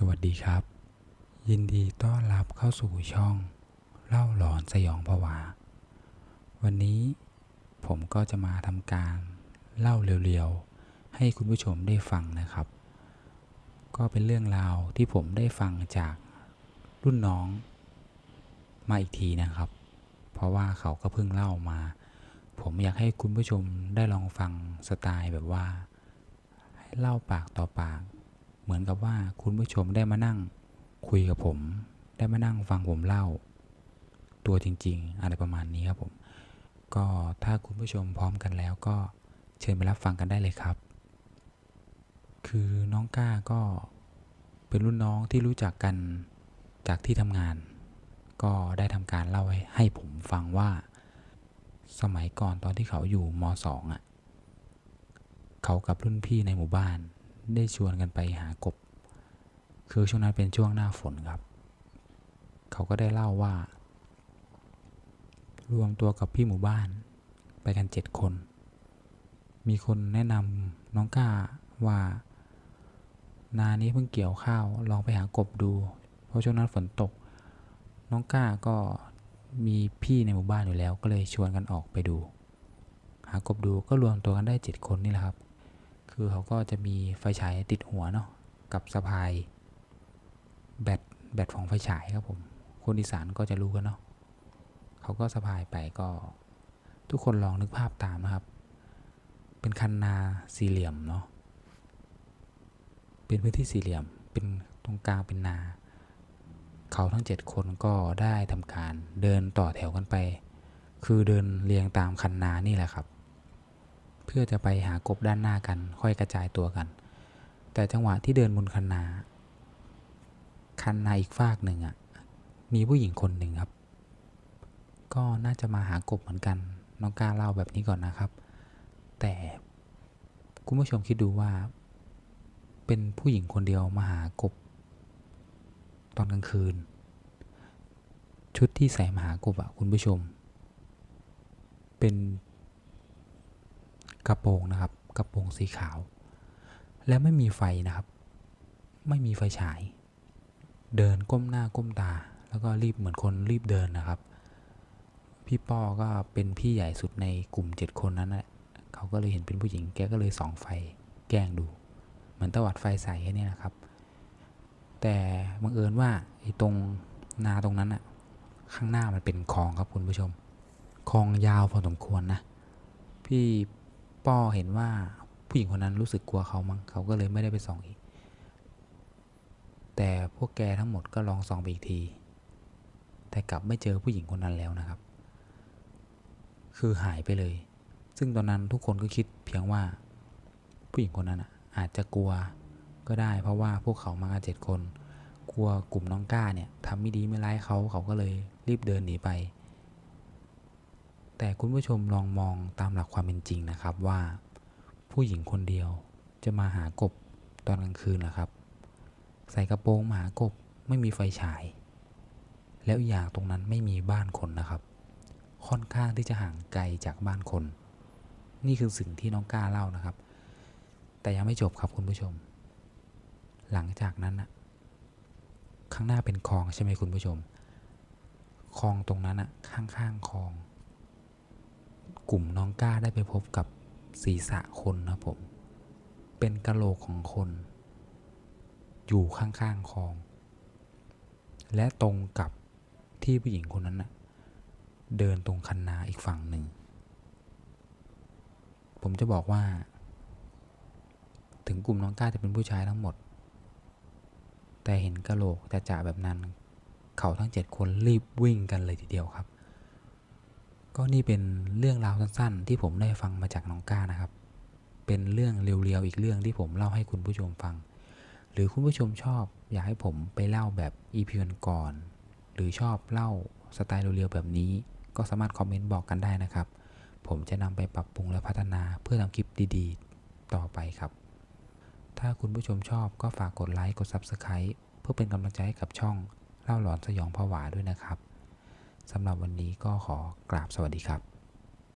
สวัสดีครับ ยินดีต้อนรับเข้าสู่ช่อง เล่าหลอนสยองผวา วันนี้ผมก็จะมาทำการเล่าเร็วๆ ให้คุณผู้ชมได้ฟังนะครับ ก็เป็นเรื่องราวที่ผมได้ฟังจากรุ่นน้อง มาอีกทีนะครับ เพราะว่าเขาก็เพิ่งเล่ามา ผมอยากให้คุณผู้ชมได้ลองฟังสไตล์แบบว่าให้เล่าปากต่อปาก เหมือนกับว่าคุณผู้ชมได้มานั่ง คุยกับผม ได้มานั่งฟังผมเล่า ตัวจริง ๆ อะไรประมาณนี้ครับผม ก็ถ้าคุณผู้ชมพร้อมกันแล้วก็เชิญไปรับฟังกันได้เลยครับ คือน้องก้าก็เป็นรุ่นน้องที่รู้จักกันจากที่ทำงาน ก็ได้ทำการเล่าให้ให้ผมฟังว่า สมัยก่อนตอนที่เขาอยู่ม .2 อะ เขากับรุ่นพี่ในหมู่บ้าน ได้ชวนกันไปหากบ คือช่วงนั้นเป็นช่วงหน้าฝนครับ เขาก็ได้เล่าว่า รวมตัวกับพี่หมู่บ้าน ไปกันเจ็ดคน มีคนแนะนำน้องก้าว่า นานี้เพิ่งเกี่ยวข้าว ลองไปหากบดู เพราะช่วงนั้นฝนตก น้องก้าก็มีพี่ในหมู่บ้านอยู่แล้ว ก็เลยชวนกันออกไปดู หากบดูก็รวมตัวกันได้เจ็ดคนนี่แหละครับ คือเขาก็จะมีไฟฉายติดหัวเนาะกับสะพายแบตแบตของไฟฉายครับผม คนอีสานก็จะรู้กันเนาะเขาก็สะพายไปก็ ทุกคนลองนึกภาพตามนะครับ เป็นคันนาสี่เหลี่ยมเนาะเป็นพื้นที่สี่เหลี่ยมเป็นตรงกลางเป็นนา เขาทั้งเจ็ดคนก็ได้ทำการเดินต่อแถวกันไป คือเดินเรียงตามคันนานี่แหละครับ พื่อจะไปหากบด้านหน้ากัน ค่อยกระจายตัวกัน แต่จังหวะที่เดินบนคันนา คันนาอีกฝากหนึ่งอะ่ะ มีผู้หญิงคนหนึ่งครับ ก็น่าจะมาหากบเหมือนกันน้องกล้าเล่าแบบนี้ก่อนนะครับ แต่คุณผู้ชมคิดดูว่า เป็นผู้หญิงคนเดียวมาหากบ ตอนกลางคืน ชุดที่ใส่มาหากบอะคุณผู้ชม เป็น กระโปรงนะครับ กระโปรงสีขาว และไม่มีไฟนะครับ ไม่มีไฟฉาย เดินก้มหน้าก้มตา แล้วก็รีบเหมือนคนรีบเดินนะครับ พี่ป้อก็เป็นพี่ใหญ่สุดในกลุ่มเจ็ดคนนั้นแหละเขาก็เลยเห็นเป็นผู้หญิงแกก็เลยส่องไฟแกล้งดูเหมือนตวัดไฟใส่แค่นี้นะครับ แต่บังเอิญว่าไอ้ตรงนาตรงนั้นอะข้างหน้ามันเป็นคลองครับคุณผู้ชมคลองยาวพอสมควรนะ พี่ ปอเห็นว่าผู้หญิงคนนั้นรู้สึกกลัวเขามั้งเขาก็เลยไม่ได้ไปส่องอีก แต่พวกแกทั้งหมดก็ลองส่องไปอีกที แต่กลับไม่เจอผู้หญิงคนนั้นแล้วนะครับ คือหายไปเลย ซึ่งตอนนั้นทุกคนก็คิดเพียงว่า ผู้หญิงคนนั้นอะอาจจะกลัวก็ได้ เพราะว่าพวกเขามากันเจ็ดคน กลัวกลุ่มน้องก้าเนี่ยทำไม่ดีไม่ร้ายเขาเขาก็เลยรีบเดินหนีไป แต่คุณผู้ชมลองมองตามหลักความเป็นจริงนะครับว่า ผู้หญิงคนเดียวจะมาหากบตอนกลางคืนนะครับ ใส่กระโปรงมาหากบไม่มีไฟฉาย แล้วอย่างตรงนั้นไม่มีบ้านคนนะครับ ค่อนข้างที่จะห่างไกลจากบ้านคน นี่คือสิ่งที่น้องก้าเล่านะครับ แต่ยังไม่จบครับคุณผู้ชม หลังจากนั้นอะข้างหน้าเป็นคลองใช่ไหมคุณผู้ชมคลองตรงนั้นอะข้างๆคลอง กลุ่มน้องก้าได้ไปพบกับศีรษะคนนะผม เป็นกะโหลกของคน อยู่ข้างๆคลอง และตรงกับที่ผู้หญิงคนนั้นนะเดินตรงคันนาอีกฝั่งหนึ่ง ผมจะบอกว่า ถึงกลุ่มน้องก้าจะเป็นผู้ชายทั้งหมด แต่เห็นกะโหลกจะจ่าแบบนั้น เขาทั้งเจ็ดคนรีบวิ่งกันเลยทีเดียวครับ ก็นี่เป็นเรื่องราวสั้นๆ ที่ผมได้ฟังมาจากน้องก้านะครับ เป็นเรื่องเรียวๆอีกเรื่องที่ผมเล่าให้คุณผู้ชมฟัง หรือคุณผู้ชมชอบอยากให้ผมไปเล่าแบบอีพีก่อนหรือชอบเล่าสไตล์เรียวๆแบบนี้ ก็สามารถคอมเมนต์บอกกันได้นะครับ ผมจะนำไปปรับปรุงและพัฒนาเพื่อทำคลิปดีๆ ต่อไปครับ ถ้าคุณผู้ชมชอบก็ฝากกดไลค์กด Subscribe เพื่อเป็นกำลังใจให้กับช่องเล่าหลอนสยองผวาด้วยนะครับ สำหรับวันนี้ก็ขอกราบสวัสดีครับ